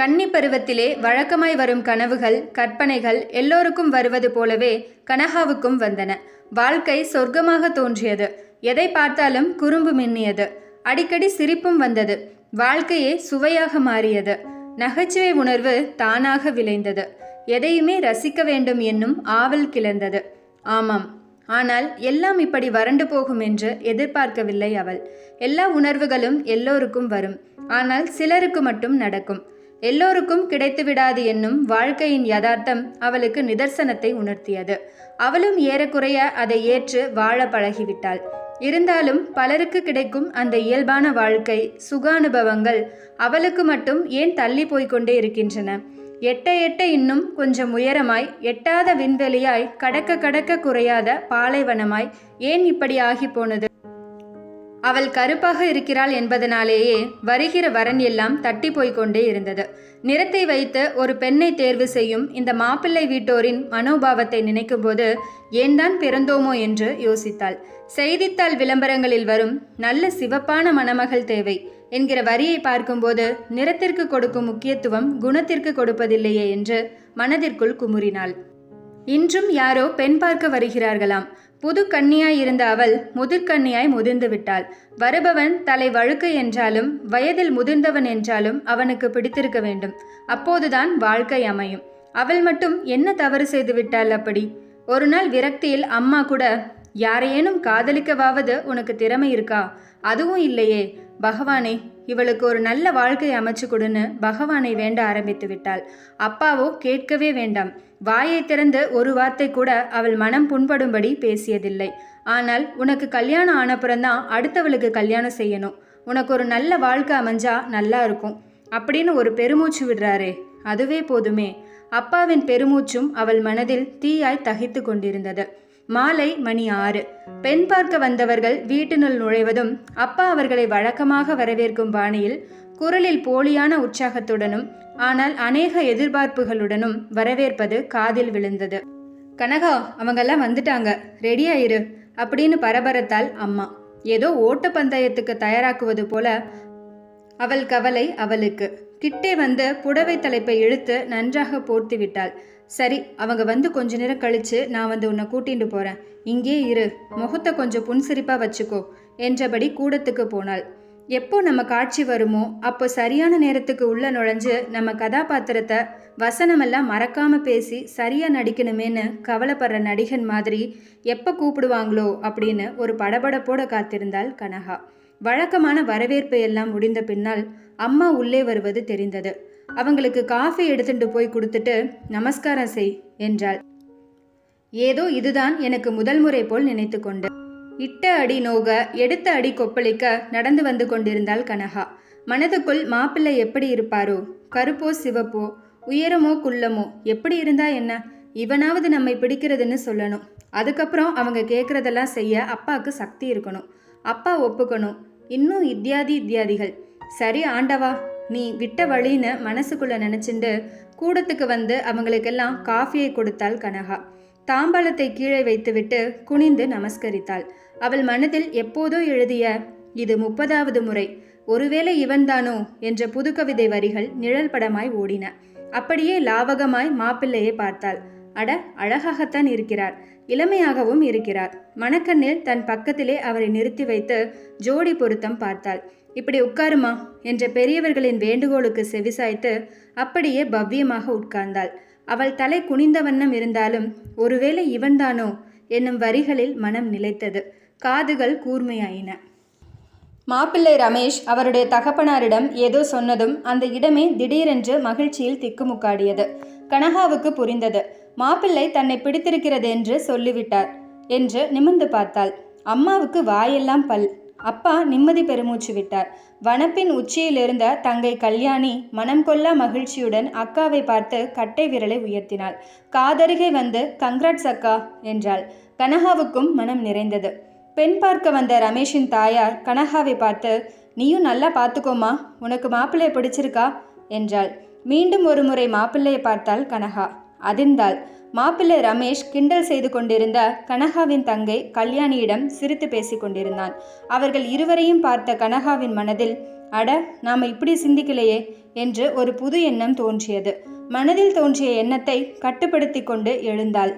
கன்னி பருவத்திலே வழக்கமாய் வரும் கனவுகள் கற்பனைகள் எல்லோருக்கும் வருவது போலவே கனகாவுக்கும் வந்தன. வாழ்க்கை சொர்க்கமாக தோன்றியது. எதை பார்த்தாலும் குறும்பு மின்னியது. அடிக்கடி சிரிப்பும் வந்தது. வாழ்க்கையே சுவையாக மாறியது. நகைச்சுவை உணர்வு தானாக விளைந்தது. எதையுமே ரசிக்க வேண்டும் என்னும் ஆவல் கிளர்ந்தது. ஆமாம் ஆனால் எல்லாம் இப்படி வறண்டு போகும் என்று எதிர்பார்க்கவில்லை அவள். எல்லா உணர்வுகளும் எல்லோருக்கும் வரும். ஆனால் சிலருக்கு மட்டும் நடக்கும். எல்லோருக்கும் கிடைத்துவிடாது என்னும் வாழ்க்கையின் யதார்த்தம் அவளுக்கு நிதர்சனத்தை உணர்த்தியது. அவளும் ஏறக்குறைய அதை ஏற்று வாழ பழகிவிட்டாள். இருந்தாலும் பலருக்கு கிடைக்கும் அந்த இயல்பான வாழ்க்கை சுகானுபவங்கள் அவளுக்கு மட்டும் ஏன் தள்ளி போய்கொண்டே இருக்கின்றன? எட்ட எட்ட இன்னும் கொஞ்சம் உயரமாய் எட்டாத விண்வெளியாய் கடக்க கடக்க குறையாத பாலைவனமாய் ஏன் இப்படி ஆகி போனது? அவள் கருப்பாக இருக்கிறாள் என்பதனாலேயே வருகிற வரன் எல்லாம் தட்டி போய்கொண்டே இருந்தது. நிறத்தை வைத்து ஒரு பெண்ணை தேர்வு செய்யும் இந்த மாப்பிள்ளை வீட்டோரின் மனோபாவத்தை நினைக்கும்போது ஏன்தான் பிறந்தோமோ என்று யோசித்தாள். செய்தித்தாள் விளம்பரங்களில் வரும் நல்ல சிவப்பான மணமகள் தேவை என்கிற வரியை பார்க்கும்போது நிறத்திற்கு கொடுக்கும் முக்கியத்துவம் குணத்திற்கு கொடுப்பதில்லையே என்று மனதிற்குள் குமுறினாள். இன்றும் யாரோ பெண் பார்க்க வருகிறார்களாம். புது கன்னியாய் இருந்த அவள் முதிர்கன்னியாய் முதிர்ந்து விட்டாள் வருபவன் தலை வழுக்கு என்றாலும் வயதில் முதிர்ந்தவன் என்றாலும் அவனுக்கு பிடித்திருக்க வேண்டும். அப்போதுதான் வாழ்க்கை அமையும். அவள் மட்டும் என்ன தவறு செய்து விட்டாள் அப்படி? ஒரு நாள் விரக்தியில் அம்மா கூட யாரையேனும் காதலிக்கவாவது உனக்கு திறமை இருக்கா? அதுவும் இல்லையே. பகவானே இவளுக்கு ஒரு நல்ல வாழ்க்கை அமைச்சு கொடுன்னு பகவானை வேண்ட ஆரம்பித்து விட்டாள். அப்பாவோ கேட்கவே வேண்டாம். வாயை திறந்து ஒரு வார்த்தை கூட அவள் மனம் புண்படும்படி பேசியதில்லை. ஆனால் உனக்கு கல்யாணம் ஆனப்புறம்தான் அடுத்தவளுக்கு கல்யாணம் செய்யணும். உனக்கு ஒரு நல்ல வாழ்க்கை அமைஞ்சா நல்லா இருக்கும் அப்படின்னு ஒரு பெருமூச்சு விடுறாரே. அதுவே போதுமே. அப்பாவின் பெருமூச்சும் அவள் மனதில் தீயாய் தகித்து கொண்டிருந்தது. மாலை மணி ஆறு. பெண் பார்க்க வந்தவர்கள் வீட்டினுள் நுழைவதும் அப்பா அவர்களை வழக்கமாக வரவேற்கும் பாணியில் குரலில் போலியான உற்சாகத்துடனும் ஆனால் அநேக எதிர்பார்ப்புகளுடனும் வரவேற்பது காதில் விழுந்தது. கனகா அவங்கெல்லாம் வந்துட்டாங்க. ரெடியாயிரு அப்படின்னு பரபரத்தால் அம்மா. ஏதோ ஓட்டப்பந்தயத்துக்கு தயாராக்குவது போல அவள் கவலை அவளுக்கு. கிட்டே வந்து புடவை தலைப்பை இழுத்து நன்றாக போர்த்திவிட்டாள் சரி அவங்க வந்து கொஞ்ச நேரம் கழிச்சு நான் வந்து உன்னை கூட்டிட்டு போறேன். இங்கே இரு. முகத்தை கொஞ்சம் புன்சிரிப்பா வச்சுக்கோ என்றபடி கூடத்துக்கு போனாள். எப்போ நம்ம காட்சி வருமோ அப்போ சரியான நேரத்துக்கு உள்ள நுழைஞ்சு நம்ம கதாபாத்திரத்தை வசனமெல்லாம் மறக்காம பேசி சரியா நடிக்கணுமேன்னு கவலைப்படுற நடிகன் மாதிரி எப்போ கூப்பிடுவாங்களோ அப்படின்னு ஒரு படபடப்போட காத்திருந்தாள் கனகா. வழக்கமான வரவேற்பு எல்லாம் முடிந்த பின்னால் அம்மா உள்ளே வருவது தெரிந்தது. அவங்களுக்கு காஃபி எடுத்துட்டு போய் கொடுத்துட்டு நமஸ்காரம் செய் என்றாள். ஏதோ இதுதான் எனக்கு முதல் முறை போல் நினைத்து கொண்டு. இட்ட அடி நோக எடுத்த அடி கொப்பளிக்க நடந்து வந்து கொண்டிருந்தாள் கனகா. மனதுக்குள் மாப்பிள்ளை எப்படி இருப்பாரோ? கருப்போ சிவப்போ? உயரமோ குள்ளமோ? எப்படி இருந்தா என்ன? இவனாவது நம்மை பிடிக்கிறதுன்னு சொல்லணும். அதுக்கப்புறம் அவங்க கேட்குறதெல்லாம் செய்ய அப்பாவுக்கு சக்தி இருக்கணும். அப்பா ஒப்புக்கணும். இன்னும் இத்தியாதி இத்தியாதிகள். சரி ஆண்டவா நீ விட்ட வழின்னு மனசுக்குள்ளே நினச்சிண்டு கூடத்துக்கு வந்து அவங்களுக்கெல்லாம் காஃபியை கொடுத்தாள் கனகா. தாம்பாளத்தை கீழே வைத்துவிட்டு குனிந்து நமஸ்கரித்தாள். அவள் மனதில் எப்போதோ எழுதிய இது முப்பதாவது முறை. ஒருவேளை இவன்தானோ? என்ற புதுக்கவிதை வரிகள் நிழல் படமாய் ஓடின. அப்படியே லாவகமாய் மாப்பிள்ளையை பார்த்தாள். அட அழகாகத்தான் இருக்கிறார். இளமையாகவும் இருக்கிறார். மணக்கண்ணில் தன் பக்கத்திலே அவரை நிறுத்தி வைத்து ஜோடி பொருத்தம் பார்த்தாள். இப்படி உட்காருமா என்ற பெரியவர்களின் வேண்டுகோளுக்கு செவிசாய்த்து அப்படியே பவ்யமாக உட்கார்ந்தாள். அவள் தலை குனிந்த வண்ணம் இருந்தாலும் ஒருவேளை இவன்தானோ? என்னும் வரிகளில் மனம் நிலைத்தது. காதுகள் கூர்மையாயின. மாப்பிள்ளை ரமேஷ் அவருடைய தகப்பனாரிடம் ஏதோ சொன்னதும் அந்த இடமே திடீரென்று மகிழ்ச்சியில் திக்குமுக்காடியது. கனகாவுக்கு புரிந்தது. மாப்பிள்ளை தன்னை பிடித்திருக்கிறது என்று சொல்லிவிட்டார் என்று நிமிர்ந்து பார்த்தாள். அம்மாவுக்கு வாயெல்லாம் பல். அப்பா நிம்மதி பெருமூச்சு விட்டார். வனப்பின் உச்சியிலிருந்த தங்கை கல்யாணி மனம் கொள்ளா மகிழ்ச்சியுடன் அக்காவை பார்த்து கட்டை விரலை உயர்த்தினாள். காதருகே வந்து கங்க்ராட்ஸ் அக்கா என்றாள். கனகாவுக்கும் மனம் நிறைந்தது. பெண் பார்க்க வந்த ரமேஷின் தாயார் கனகாவை பார்த்து நீயும் நல்லா பார்த்துக்கோமா உனக்கு மாப்பிள்ளையை பிடிச்சிருக்கா? என்றாள். மீண்டும் ஒரு முறை மாப்பிள்ளையை பார்த்தாள் கனகா. அதிர்ந்தாள். மாப்பிள்ளை ரமேஷ் கிண்டல் செய்து கொண்டிருந்த கனகாவின் தங்கை கல்யாணியிடம் சிரித்து பேசிக் கொண்டிருந்தான். அவர்கள் இருவரையும் பார்த்த கனகாவின் மனதில் அட நாம் இப்படி சிந்திக்கலையே என்று ஒரு புது எண்ணம் தோன்றியது. மனதில் தோன்றிய எண்ணத்தை கட்டுப்படுத்தி கொண்டு எழுந்தாள்.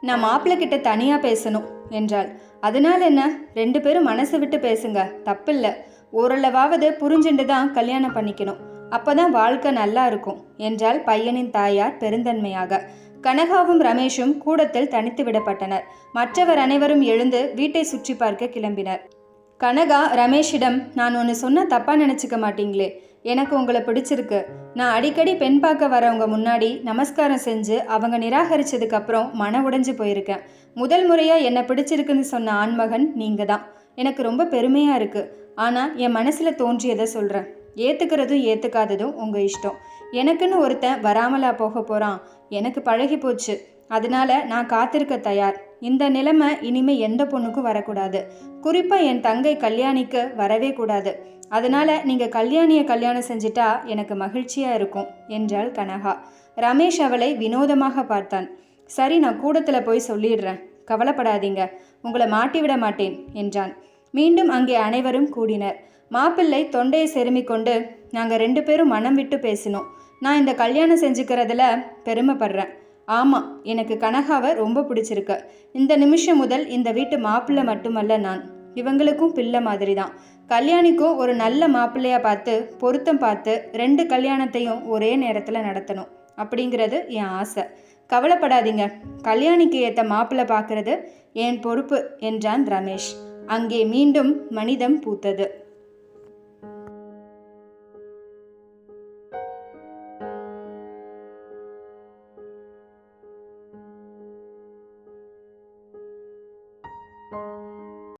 நான் மாப்பிள்ளை கிட்ட தனியாக பேசணும் என்றாள். அதனால் என்ன? ரெண்டு பேரும் மனசு விட்டு பேசுங்க. தப்பில்ல. ஓரளவாவது புரிஞ்சுண்டு தான் கல்யாணம் பண்ணிக்கணும். அப்போதான் வாழ்க்கை நல்லா இருக்கும் என்றால் பையனின் தாயார் பெருந்தன்மையாக. கனகாவும் ரமேஷும் கூடத்தில் தனித்து விடப்பட்டனர். மற்றவர் அனைவரும் எழுந்து வீட்டை சுற்றி பார்க்க கிளம்பினர். கனகா ரமேஷிடம் நான் ஒன்று சொன்ன தப்பாக நினச்சிக்க மாட்டீங்களே. எனக்கு உங்களை பிடிச்சிருக்கு. நான் அடிக்கடி பெண் பார்க்க வரவங்க முன்னாடி நமஸ்காரம் செஞ்சு அவங்க நிராகரிச்சதுக்கப்புறம் மன உடைஞ்சு போயிருக்கேன். முதல் முறையாக என்னை பிடிச்சிருக்குன்னு சொன்ன ஆண்மகன் நீங்கள் தான். எனக்கு ரொம்ப பெருமையாக இருக்குது ஆனால் என் மனசில் தோன்றியதை சொல்கிறேன் ஏற்றுக்கிறதும் ஏற்றுக்காததும் உங்கள் இஷ்டம். எனக்குன்னு ஒருத்தன் வராமலா போக போகிறான் எனக்கு பழகி போச்சு. அதனால நான் காத்திருக்க தயார். இந்த நிலைமை இனிமே எந்த பொண்ணுக்கும் வரக்கூடாது. குறிப்பாக என் தங்கை கல்யாணிக்கு வரவே கூடாது. அதனால நீங்கள் கல்யாணியை கல்யாணம் செஞ்சிட்டா எனக்கு மகிழ்ச்சியாக இருக்கும் என்றாள் கனகா. ரமேஷ் அவளை வினோதமாக பார்த்தான். சரி நான் கூடத்தில் போய் சொல்லிடுறேன். கவலைப்படாதீங்க. உங்களை மாட்டி விட மாட்டேன் என்றான். மீண்டும் அங்கே அனைவரும் கூடினர். மாப்பிள்ளை தொண்டையை செருமிக் கொண்டு நாங்கள் ரெண்டு பேரும் மனம் விட்டு பேசினோம். நான் இந்த கல்யாணம் செஞ்சுக்கிறதுல பெருமைப்படுறேன். ஆமாம் எனக்கு கனகாவை ரொம்ப பிடிச்சிருக்கு. இந்த நிமிஷம் முதல் இந்த வீட்டு மாப்பிள்ளை மட்டுமல்ல நான். இவங்களுக்கும் பிள்ளை மாதிரி தான் கல்யாணிக்கும் ஒரு நல்ல மாப்பிள்ளையாக பார்த்து பொருத்தம் பார்த்து ரெண்டு கல்யாணத்தையும் ஒரே நேரத்தில் நடத்தணும் அப்படிங்கிறது என் ஆசை. கவலைப்படாதீங்க. கல்யாணிக்கு ஏற்ற மாப்பிள்ளை பார்க்கறது என் பொறுப்பு என்றான் ரமேஷ். அங்கே மீண்டும் மனிதம் பூத்தது.